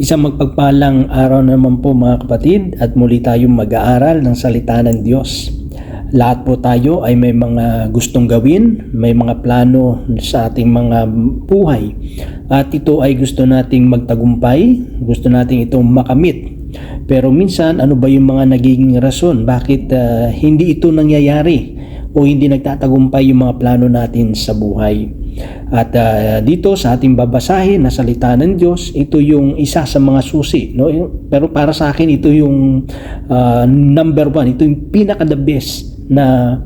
Isang magpagpalang araw naman po mga kapatid at muli tayong mag-aaral ng salita ng Diyos. Lahat po tayo ay may mga gustong gawin, may mga plano sa ating mga buhay. At ito ay gusto nating magtagumpay, gusto nating itong makamit. Pero minsan ano ba yung mga nagiging rason bakit ah, hindi ito nangyayari o hindi nagtatagumpay yung mga plano natin sa buhay? At ah, dito sa ating babasahin na salita ng Diyos, ito yung isa sa mga susi. No? Pero para sa akin, ito yung ah, number one. Ito yung pinaka the best na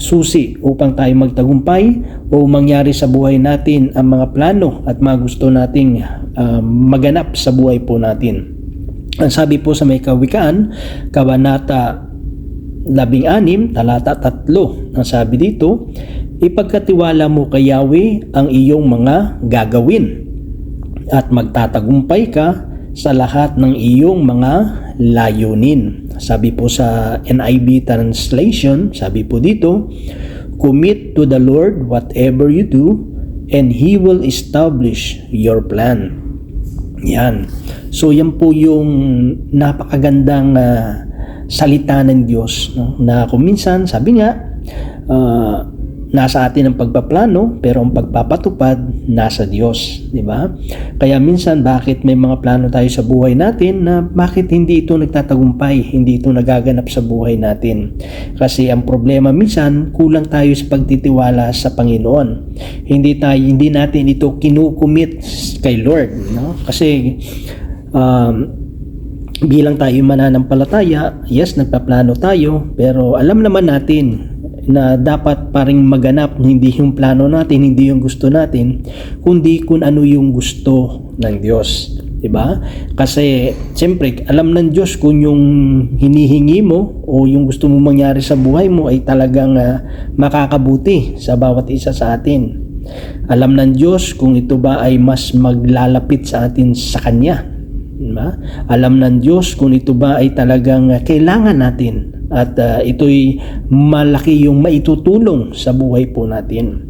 susi upang tayo magtagumpay o mangyari sa buhay natin ang mga plano at mga gusto nating ah, maganap sa buhay po natin. Ang sabi po sa may kawikaan, Kabanata 16, talata 3, ang sabi dito, ipagkatiwala mo kay Yahweh ang iyong mga gagawin at magtatagumpay ka sa lahat ng iyong mga layunin. Sabi po sa NIV translation, sabi po dito, Commit to the Lord whatever you do and He will establish your plan. Yan. So yan po yung napakagandang ah, salita ng Diyos no? na kung minsan sabi nga ah, nasa atin ang pagpaplano pero ang pagpapatupad nasa Diyos, di ba? Kaya minsan bakit may mga plano tayo sa buhay natin na bakit hindi ito nagtatagumpay, hindi ito nagaganap sa buhay natin. Kasi ang problema minsan kulang tayo sa pagtitiwala sa Panginoon. Hindi tayo hindi natin ito kinukumit kay Lord, no? Kasi um, bilang tayo mananampalataya, yes, nagpaplano tayo, pero alam naman natin na dapat paring maganap hindi yung plano natin, hindi yung gusto natin, kundi kung ano yung gusto ng Diyos. 'di ba? Kasi siyempre alam ng Diyos kung yung hinihingi mo o yung gusto mo mangyari sa buhay mo ay talagang ah, makakabuti sa bawat isa sa atin. Alam ng Diyos kung ito ba ay mas maglalapit sa atin sa Kanya. Diba? Alam ng Diyos kung ito ba ay talagang ah, kailangan natin at ah, ito'y malaki yung maitutulong sa buhay po natin.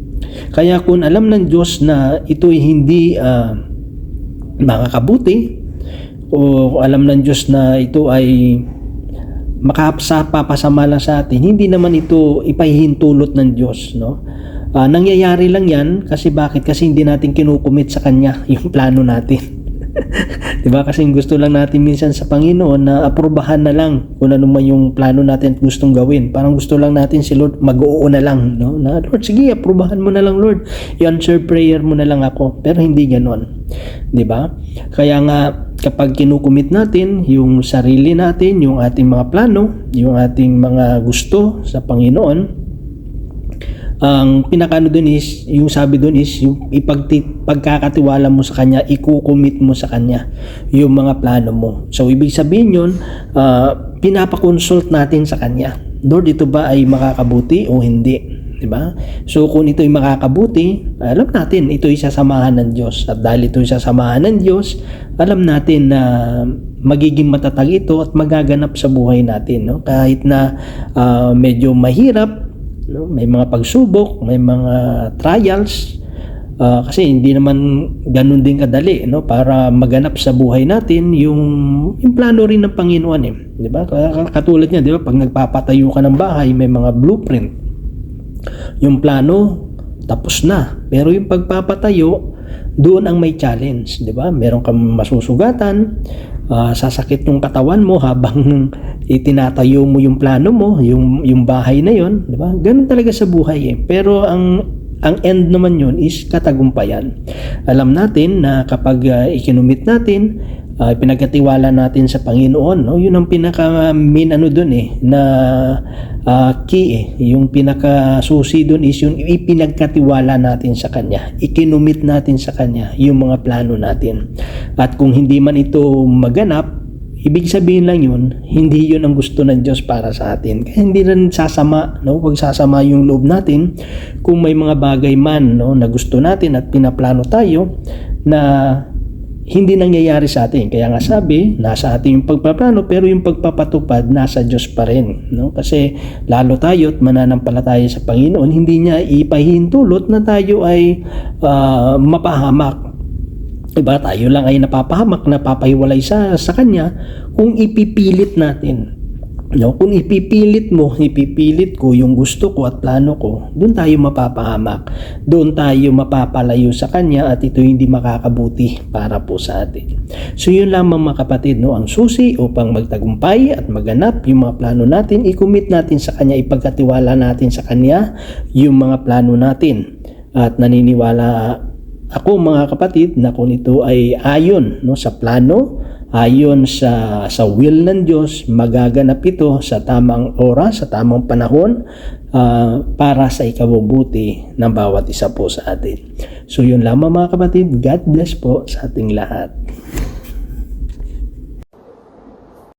Kaya kung alam ng Diyos na ito'y hindi ah, makakabuti o alam ng Diyos na ito ay makapasa papasama lang sa atin, hindi naman ito ipahihintulot ng Diyos, no? Ah, nangyayari lang 'yan kasi bakit? Kasi hindi natin kinukumit sa kanya yung plano natin. 'Di ba? Kasi gusto lang natin minsan sa Panginoon na aprubahan na lang kung ano man yung plano natin at gustong gawin. Parang gusto lang natin si Lord mag-oo na lang, no? Na Lord, sige, aprubahan mo na lang, Lord. I-answer prayer mo na lang ako. Pero hindi ganoon. 'Di ba? Kaya nga kapag kinukumit natin yung sarili natin, yung ating mga plano, yung ating mga gusto sa Panginoon, ang pinakano dun is, yung sabi dun is, yung ipagti, pagkakatiwala mo sa kanya, ikukumit mo sa kanya yung mga plano mo. So, ibig sabihin yun, ah, pinapakonsult natin sa kanya. Lord, ito ba ay makakabuti o hindi? 'Di ba? So, kung ito ay makakabuti, alam natin, ito ay sasamahan ng Diyos. At dahil ito ay sasamahan ng Diyos, alam natin na magiging matatag ito at magaganap sa buhay natin. No? Kahit na ah, medyo mahirap, may mga pagsubok, may mga trials, Ah, kasi hindi naman ganun din kadali no para maganap sa buhay natin yung yung plano rin ng Panginoon eh, 'di ba? Katulad niya, 'di ba? Pag nagpapatayo ka ng bahay, may mga blueprint. Yung plano tapos na. Pero yung pagpapatayo, doon ang may challenge, 'di ba? Meron kang masusugatan, ah, sasakit yung katawan mo habang itinatayo mo yung plano mo, yung yung bahay na 'yon, 'di ba? Ganun talaga sa buhay eh. Pero ang ang end naman yun is katagumpayan. Alam natin na kapag uh, ikinumit natin, uh, pinagkatiwala natin sa Panginoon, no? yun ang pinaka main ano dun eh, na uh, key eh. Yung pinaka susi dun is yung ipinagkatiwala natin sa Kanya. Ikinumit natin sa Kanya yung mga plano natin. At kung hindi man ito maganap, Ibig sabihin lang yun, hindi yun ang gusto ng Diyos para sa atin. Kaya hindi rin sasama, no? Huwag sasama yung loob natin kung may mga bagay man no, na gusto natin at pinaplano tayo na hindi nangyayari sa atin. Kaya nga sabi, nasa atin yung pagpaplano pero yung pagpapatupad nasa Diyos pa rin. No? Kasi lalo tayo at mananampalataya sa Panginoon, hindi niya ipahintulot na tayo ay ah, mapahamak Diba? Tayo lang ay napapahamak, napapahiwalay sa, sa kanya kung ipipilit natin. No, kung ipipilit mo, ipipilit ko yung gusto ko at plano ko, doon tayo mapapahamak. Doon tayo mapapalayo sa kanya at ito hindi makakabuti para po sa atin. So yun lamang mga kapatid, no, ang susi upang magtagumpay at maganap yung mga plano natin, i-commit natin sa kanya, ipagkatiwala natin sa kanya yung mga plano natin. At naniniwala ako mga kapatid na kung ito ay ayon no, sa plano, ayon sa sa will ng Diyos, magaganap ito sa tamang oras, sa tamang panahon ah, para sa ikabubuti ng bawat isa po sa atin. So yun lamang mga kapatid, God bless po sa ating lahat.